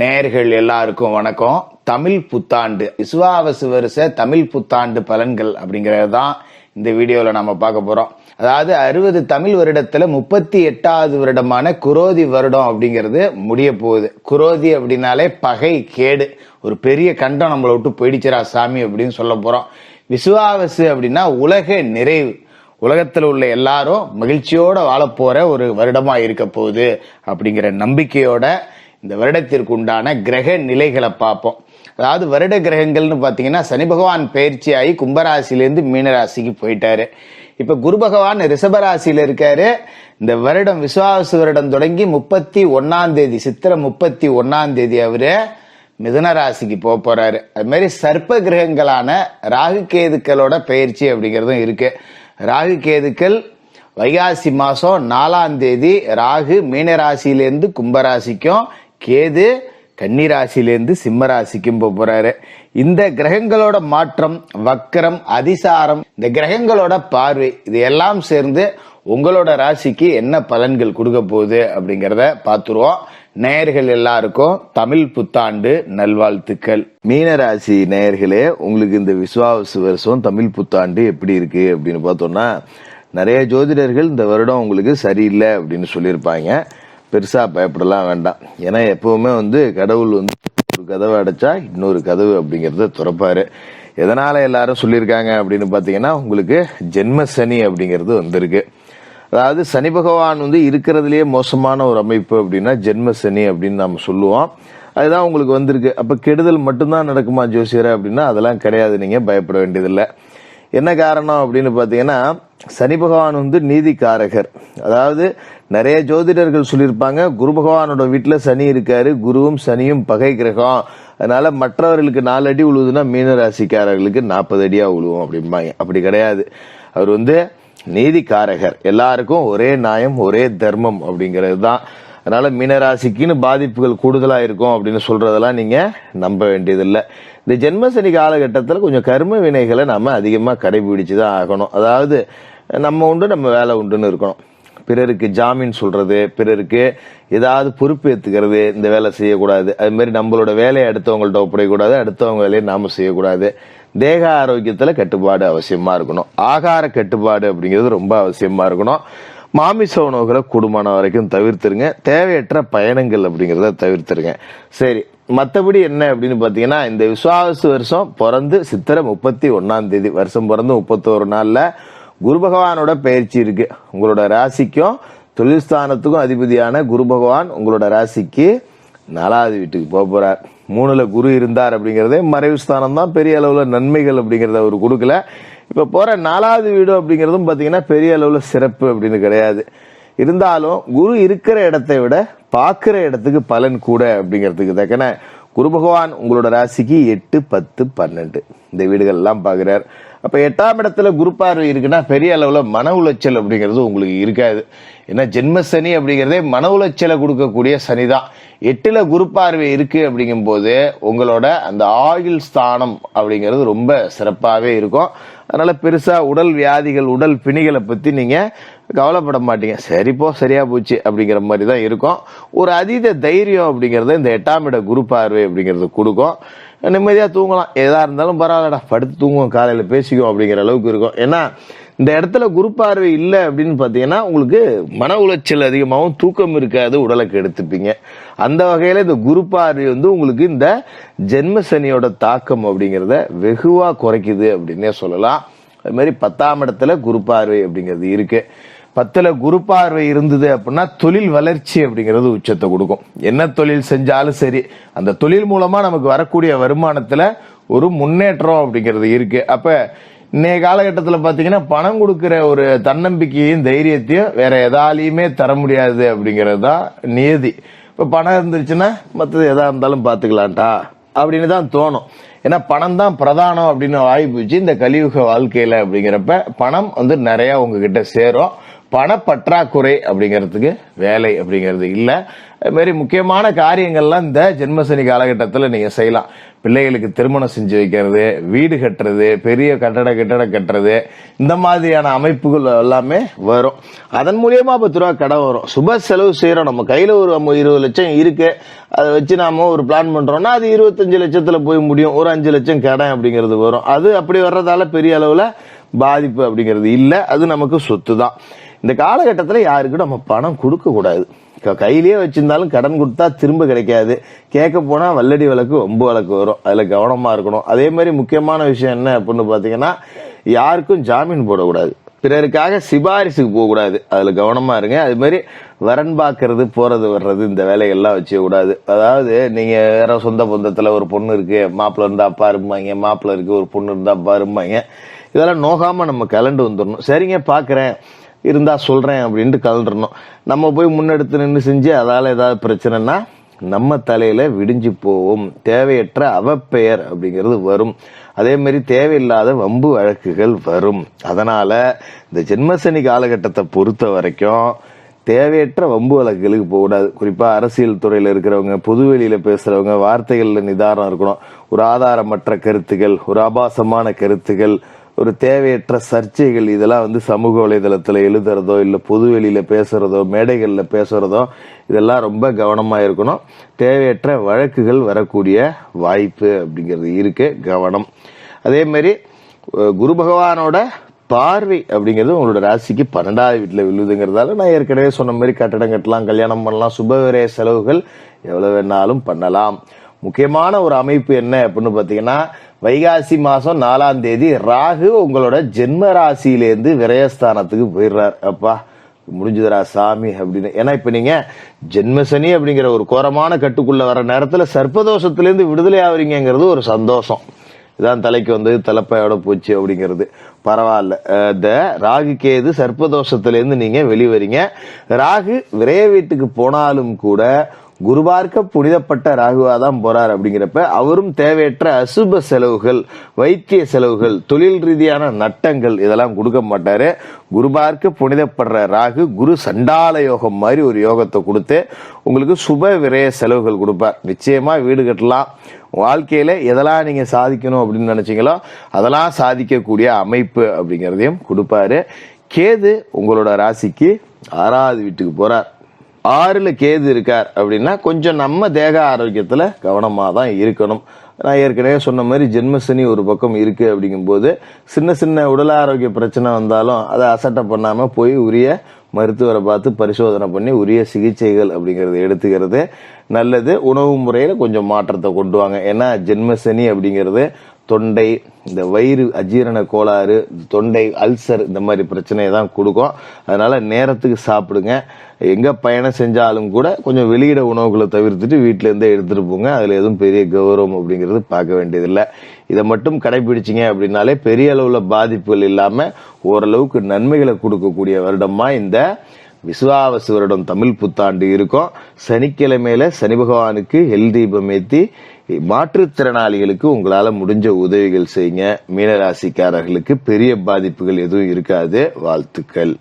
நேயர்கள் எல்லாருக்கும் வணக்கம். தமிழ் புத்தாண்டு விசுவாவசு வருஷ தமிழ் புத்தாண்டு பலன்கள் அப்படிங்கிறது தான் இந்த வீடியோவில் நம்ம பார்க்க போகிறோம் அதாவது அறுபது தமிழ் வருடத்தில் முப்பத்தி எட்டாவது வருடமான குரோதி வருடம் அப்படிங்கிறது முடிய போகுது. குரோதி அப்படின்னாலே பகை கேடு ஒரு பெரிய கண்டம் நம்மளை விட்டு போயிடுச்சுரா சாமி அப்படின்னு சொல்ல போகிறோம் விசுவாவசு அப்படின்னா உலக நிறைவு. உலகத்தில் உள்ள எல்லாரும் மகிழ்ச்சியோடு வாழப்போகிற ஒரு வருடமாக இருக்க போகுது அப்படிங்கிற நம்பிக்கையோட இந்த வருடத்திற்கு உண்டான கிரக நிலைகளை பார்ப்போம். அதாவது வருட கிரகங்கள்னு பார்த்தீங்கன்னா சனி பகவான் பயிற்சி ஆகி கும்பராசிலேருந்து மீனராசிக்கு போயிட்டாரு. இப்போ குரு பகவான் ரிஷபராசியில் இருக்காரு. இந்த வருடம் விசுவாச வருடம் தொடங்கி முப்பத்தி ஒன்னாம் தேதி சித்திரை முப்பத்தி ஒன்னாம் தேதி அவரு மிதுன ராசிக்கு போக போறாரு. அது மாதிரி சர்ப்ப கிரகங்களான ராகு கேதுக்களோட பயிற்சி அப்படிங்கிறதும் இருக்கு. ராகு கேதுக்கள் வைகாசி மாதம் நாலாம் தேதி ராகு மீனராசியிலேருந்து கும்பராசிக்கும் கேது கன்னி ராசியிலேருந்து சிம்ம ராசிக்கும் போக இந்த கிரகங்களோட மாற்றம் வக்கரம் அதிசாரம் இந்த கிரகங்களோட பார்வை இது எல்லாம் சேர்ந்து உங்களோட ராசிக்கு என்ன பலன்கள் கொடுக்க போகுது அப்படிங்கிறத பார்த்துருவோம். நேயர்கள் எல்லாருக்கும் தமிழ் புத்தாண்டு நல்வாழ்த்துக்கள். மீனராசி நேயர்களே உங்களுக்கு இந்த விஸ்வாவசு வருஷம் தமிழ் புத்தாண்டு எப்படி இருக்கு அப்படின்னு பார்த்தோம்னா நிறைய ஜோதிடர்கள் இந்த வருடம் உங்களுக்கு சரியில்லை அப்படின்னு சொல்லியிருப்பாங்க. பெருசாக பயப்படலாம் வேண்டாம். ஏன்னா எப்பவுமே வந்து கடவுள் வந்து ஒரு கதவை அடைச்சா இன்னொரு கதவு அப்படிங்கிறத திறப்பாரு. எதனால எல்லாரும் சொல்லியிருக்காங்க அப்படின்னு பார்த்தீங்கன்னா உங்களுக்கு ஜென்ம சனி அப்படிங்கிறது வந்திருக்கு. அதாவது சனி பகவான் வந்து இருக்கிறதுலேயே மோசமான ஒரு அமைப்பு அப்படின்னா ஜென்ம சனி அப்படின்னு நம்ம சொல்லுவோம். அதுதான் உங்களுக்கு வந்திருக்கு. அப்போ கெடுதல் மட்டும்தான் நடக்குமா ஜோசியர் அப்படின்னா அதெல்லாம் கிடையாது. நீங்கள் பயப்பட வேண்டியதில்லை. என்ன காரணம் அப்படின்னு பார்த்தீங்கன்னா சனி பகவான் வந்து நீதிக்காரகர். அதாவது நிறைய ஜோதிடர்கள் சொல்லியிருப்பாங்க குரு பகவானோட வீட்டில் சனி இருக்காரு குருவும் சனியும் பகை கிரகம். அதனால மற்றவர்களுக்கு நாலு அடி உழுவுதுன்னா மீனராசிக்காரர்களுக்கு நாற்பது அடியா உழுவும் அப்படிம்பாங்க. அப்படி கிடையாது. அவர் வந்து நீதிக்காரகர். எல்லாருக்கும் ஒரே நியாயம் ஒரே தர்மம் அப்படிங்கிறது தான். அதனால மீனராசிக்குன்னு பாதிப்புகள் கூடுதலாக இருக்கும் அப்படின்னு சொல்றதெல்லாம் நீங்க நம்ப வேண்டியதில்லை. இந்த ஜென்மசனி காலகட்டத்தில் கொஞ்சம் கர்ம வினைகளை நம்ம அதிகமாக கடைபிடிச்சு தான் ஆகணும். அதாவது நம்ம உண்டு நம்ம வேலை உண்டுன்னு இருக்கணும். பிறருக்கு ஜாமீன் சொல்றது பிறருக்கு ஏதாவது பொறுப்பு ஏற்றுக்கிறது இந்த வேலை செய்யக்கூடாது. அதுமாரி நம்மளோட வேலையை அடுத்தவங்கள்ட்ட ஒப்படைக்கூடாது அடுத்தவங்க வேலையை நாம செய்யக்கூடாது. தேக ஆரோக்கியத்தில் கட்டுப்பாடு அவசியமாக இருக்கணும். ஆகார கட்டுப்பாடு அப்படிங்கிறது ரொம்ப அவசியமாக இருக்கணும். மாமிச உணவுகளை கூடுமான வரைக்கும் தவிர்த்துருங்க. தேவையற்ற பயணங்கள் அப்படிங்கிறத தவிர்த்துருங்க. சரி மற்றபடி என்ன அப்படின்னு பார்த்தீங்கன்னா இந்த விசுவாச வருஷம் பிறந்து சித்திரை முப்பத்தி ஒன்றாம் தேதி வருஷம் பிறந்து முப்பத்தோரு நாளில் குரு பகவானோட பயிற்சி இருக்கு. உங்களோட ராசிக்கும் தொழில் ஸ்தானத்துக்கும் அதிபதியான குரு பகவான் உங்களோட ராசிக்கு நாலாவது வீட்டுக்கு போக போறார். மூணுல குரு இருந்தார் அப்படிங்கிறதே மறைவு ஸ்தானம் தான். பெரிய அளவுல நன்மைகள் அப்படிங்கறத அவர் கொடுக்கல. இப்ப போற நாலாவது வீடு அப்படிங்கறதும் பாத்தீங்கன்னா பெரிய அளவுல சிறப்பு அப்படின்னு கிடையாது. இருந்தாலும் குரு இருக்கிற இடத்தை விட பார்க்குற இடத்துக்கு பலன் கூட அப்படிங்கிறதுக்கு தக்கன குரு பகவான் உங்களோட ராசிக்கு எட்டு பத்து பன்னெண்டு. இந்த வீடுகள் எல்லாம் அப்போ எட்டாம் இடத்துல குரு பார்வை இருக்குன்னா பெரிய அளவில் மன உளைச்சல் அப்படிங்கிறது உங்களுக்கு இருக்காது. ஏன்னா ஜென்ம சனி அப்படிங்கிறதே மன உளைச்சலை கொடுக்கக்கூடிய சனி தான் எட்டில் குரு பார்வை இருக்கு அப்படிங்கும்போது உங்களோட அந்த ஆயுள் ஸ்தானம் அப்படிங்கிறது ரொம்ப சிறப்பாகவே இருக்கும். அதனால் பெருசாக உடல் வியாதிகள் உடல் பிணிகளை பற்றி நீங்கள் கவலைப்பட மாட்டீங்க சரிப்போ சரியா போச்சு அப்படிங்கிற மாதிரி தான் இருக்கும். ஒரு அதீத தைரியம் அப்படிங்கறத இந்த எட்டாம் இட குரு பார்வை அப்படிங்கிறது கொடுக்கும். நிம்மதியா தூங்கலாம். எதா இருந்தாலும் பரவாயில்லடா படுத்து தூங்குவோம் காலையில பேசிக்குவோம் அப்படிங்கிற அளவுக்கு இருக்கும். ஏன்னா இந்த இடத்துல குரு பார்வை இல்லை அப்படின்னு பார்த்தீங்கன்னா உங்களுக்கு மன உளைச்சல் அதிகமாகவும் தூக்கம் இருக்காது உடலுக்கு எடுத்துப்பீங்க. அந்த வகையில இந்த குரு பார்வை வந்து உங்களுக்கு இந்த ஜென்ம சனியோட தாக்கம் அப்படிங்கிறத வெகுவா குறைக்குது அப்படின்னே சொல்லலாம். அது மாதிரி பத்தாம் இடத்துல குரு பார்வை அப்படிங்கிறது இருக்குது பத்துல குரு பார்வை இருந்தது அப்படின்னா தொழில் வளர்ச்சி அப்படிங்கிறது உச்சத்தை கொடுக்கும். என்ன தொழில் செஞ்சாலும் சரி அந்த தொழில் மூலமா நமக்கு வரக்கூடிய வருமானத்துல ஒரு முன்னேற்றம் அப்படிங்கிறது இருக்கு. அப்ப இன்னைய காலகட்டத்தில் பார்த்தீங்கன்னா பணம் கொடுக்குற ஒரு தன்னம்பிக்கையும் தைரியத்தையும் வேற எதாலையுமே தர முடியாது அப்படிங்கிறது தான் நியதி. இப்போ பணம் இருந்துருச்சுன்னா மற்றது எதா இருந்தாலும் பார்த்துக்கலான்டா அப்படின்னு தான் தோணும். ஏன்னா பணம் தான் பிரதானம் அப்படின்னு ஆகி போச்சு இந்த கலியுக வாழ்க்கையில் அப்படிங்கிறப்ப பணம் வந்து நிறையா உங்ககிட்ட சேரும். பணப்பற்றாக்குறை அப்படிங்கிறதுக்கு வேலை அப்படிங்கிறது இல்லை. அதுமாரி முக்கியமான காரியங்கள்லாம் இந்த ஜென்மசனி காலகட்டத்தில் நீங்கள் செய்யலாம். பிள்ளைகளுக்கு திருமணம் செஞ்சு வைக்கிறது வீடு கட்டுறது பெரிய கட்டட கட்டட கட்டுறது இந்த மாதிரியான அமைப்புகள் எல்லாமே வரும். அதன் மூலியமாக பத்து ரூபா கடன் வரும். சுப செலவு செய்கிறோம் நம்ம கையில் ஒரு இருபது லட்சம் இருக்குது அதை வச்சு நாம் ஒரு பிளான் பண்ணுறோம்னா அது இருபத்தஞ்சு லட்சத்தில் போய் முடியும். ஒரு அஞ்சு லட்சம் கடன் அப்படிங்கிறது வரும். அது அப்படி வர்றதால பெரிய அளவில் பாதிப்பு அப்படிங்கிறது இல்லை அது நமக்கு சொத்து தான் இந்த காலகட்டத்தில் யாருக்கும் நம்ம பணம் கொடுக்கக்கூடாது கையிலேயே வச்சிருந்தாலும் கடன் கொடுத்தா திரும்ப கிடைக்காது. கேட்க போனால் வல்லடி விளக்கு ஒம்பு விளக்கு வரும். அதில் கவனமாக இருக்கணும். அதே மாதிரி முக்கியமான விஷயம் என்ன அப்படின்னு பார்த்தீங்கன்னா யாருக்கும் ஜாமீன் போடக்கூடாது. பிறருக்காக சிபாரிசுக்கு போகக்கூடாது. அதில் கவனமாக இருங்க. அது மாதிரி வரன் பார்க்கறது போகிறது வர்றது இந்த வேலைகள்லாம் வச்சுக்க கூடாது அதாவது நீங்கள் வேற சொந்த பந்தத்தில் ஒரு பொண்ணு இருக்குது மாப்பிள்ளை இருந்தால் அப்பா இருப்பாங்க மாப்பிள்ளை இருக்கு ஒரு பொண்ணு இருந்தால் அப்பா இருப்பாங்க இதெல்லாம் நோகாமல் நம்ம கலண்டு வந்துடணும் சரிங்க பார்க்குறேன் இருந்தால் சொல்கிறேன் அப்படின்ட்டு கலந்துடணும் நம்ம போய் முன்னெடுத்து நின்று செஞ்சு அதால் ஏதாவது பிரச்சனைனா நம்ம தலையில விடிஞ்சு போவோம் தேவையற்ற அவப்பெயர் அப்படிங்கிறது வரும். அதே மாதிரி தேவையில்லாத வம்பு வழக்குகள் வரும். அதனால இந்த ஜென்மசனி காலகட்டத்தை பொறுத்த வரைக்கும் தேவையற்ற வம்பு வழக்குகளுக்கு போகக்கூடாது குறிப்பாக அரசியல் துறையில் இருக்கிறவங்க பொதுவெளியில் பேசுகிறவங்க வார்த்தைகளில் நிதானம் இருக்கணும். ஒரு ஆதாரமற்ற கருத்துகள் ஒரு ஆபாசமான கருத்துகள் ஒரு தேவையற்ற சர்ச்சைகள் இதெல்லாம் வந்து சமூக வலைதளத்தில் எழுதுறதோ இல்லை பொதுவெளியில் பேசுகிறதோ மேடைகளில் பேசுறதோ இதெல்லாம் ரொம்ப கவனமாக இருக்கணும். தேவையற்ற வழக்குகள் வரக்கூடிய வாய்ப்பு அப்படிங்கிறது இருக்குது கவனம். அதே மாதிரி குரு பகவானோட பார்வை அப்படிங்கிறது உங்களோட ராசிக்கு பன்னெண்டாவது வீட்டில் விழுதுங்கிறதால நான் ஏற்கனவே சொன்ன மாதிரி கட்டடம் கட்டலாம் கல்யாணம் பண்ணலாம் சுபவிரய செலவுகள் எவ்வளோ வேணாலும் பண்ணலாம். முக்கியமான ஒரு அமைப்பு என்ன அப்படின்னு பார்த்தீங்கன்னா வைகாசி மாதம் நாலாம் தேதி ராகு உங்களோட ஜென்ம ராசியிலேருந்து விரயஸ்தானத்துக்கு போயிடுறார். அப்பா முடிஞ்சதுரா சாமி அப்படின்னு. ஏன்னா இப்போ நீங்கள் ஜென்மசனி அப்படிங்கிற ஒரு கோரமான கட்டுக்குள்ளே வர நேரத்தில் சர்ப்பதோஷத்துலேருந்து விடுதலை ஆகுறீங்கிறது ஒரு சந்தோஷம். இதான் தலைக்கு வந்து தலைப்பையோட போச்சு அப்படிங்கிறது. பரவாயில்ல. இந்த ராகு கேது சர்ப்பதோஷத்துலேருந்து நீங்கள் வெளிவரீங்க. ராகு விரைய வீட்டுக்கு போனாலும் கூட குருபார்க்க புனிதப்பட்ட ராகுவா தான் போறார் அப்படிங்கிறப்ப அவரும் தேவையற்ற அசுப செலவுகள் வைத்திய செலவுகள் தொழில் ரீதியான நட்டங்கள் இதெல்லாம் கொடுக்க மாட்டாரு. குருபார்க்க புனிதப்படுற ராகு குரு சண்டால யோகம் மாதிரி ஒரு யோகத்தை கொடுத்து உங்களுக்கு சுப விரய செலவுகள் கொடுப்பார். நிச்சயமா வீடு கட்டலாம். வாழ்க்கையில எதெல்லாம் நீங்க சாதிக்கணும் அப்படின்னு நினைச்சீங்களோ அதெல்லாம் சாதிக்கக்கூடிய அமைப்பு அப்படிங்கிறதையும் கொடுப்பாரு. கேது உங்களோட ராசிக்கு ஆறாவது வீட்டுக்கு போறார். ஆறுல கேது இருக்கார் அப்படின்னா கொஞ்சம் நம்ம தேக ஆரோக்கியத்துல கவனமாக தான் இருக்கணும். நான் ஏற்கனவே சொன்ன மாதிரி ஜென்மசனி ஒரு பக்கம் இருக்குது அப்படிங்கும்போது சின்ன சின்ன உடல் ஆரோக்கிய பிரச்சனை வந்தாலும் அதை அசட்டை பண்ணாமல் போய் உரிய மருத்துவரை பார்த்து பரிசோதனை பண்ணி உரிய சிகிச்சைகள் அப்படிங்கிறத எடுத்துக்கிறது. நல்லது உணவு முறையில் கொஞ்சம் மாற்றத்தை கொண்டு வாங்க. ஏன்னா ஜென்மசனி அப்படிங்கிறது தொண்டை இந்த வயிறு அஜீரண கோளாறு தொண்டை அல்சர் இந்த மாதிரி பிரச்சனையை தான் கொடுக்கும். அதனால் நேரத்துக்கு சாப்பிடுங்க. எங்கே பயணம் செஞ்சாலும் கூட கொஞ்சம் வெளியிட உணவுகளை தவிர்த்துட்டு வீட்டிலேருந்தே எடுத்துகிட்டு போங்க. அதில் எதுவும் பெரிய கௌரவம் அப்படிங்கிறது பார்க்க வேண்டியதில்லை. இதை மட்டும் கடைபிடிச்சிங்க அப்படின்னாலே பெரிய அளவில் பாதிப்புகள் இல்லாமல் ஓரளவுக்கு நன்மைகளை கொடுக்கக்கூடிய வருடமாக இந்த விசுவாவசு வருடம் தமிழ் புத்தாண்டு இருக்கும். சனிக்கிழமையில சனி பகவானுக்கு எல் தீபம் ஏற்றி மாற்றுத்திறனாளிகளுக்கு உங்களால் முடிஞ்ச உதவிகள் செய்யுங்க. மீனராசிக்காரர்களுக்கு பெரிய பாதிப்புகள் எதுவும் இருக்காது. வாழ்த்துக்கள்.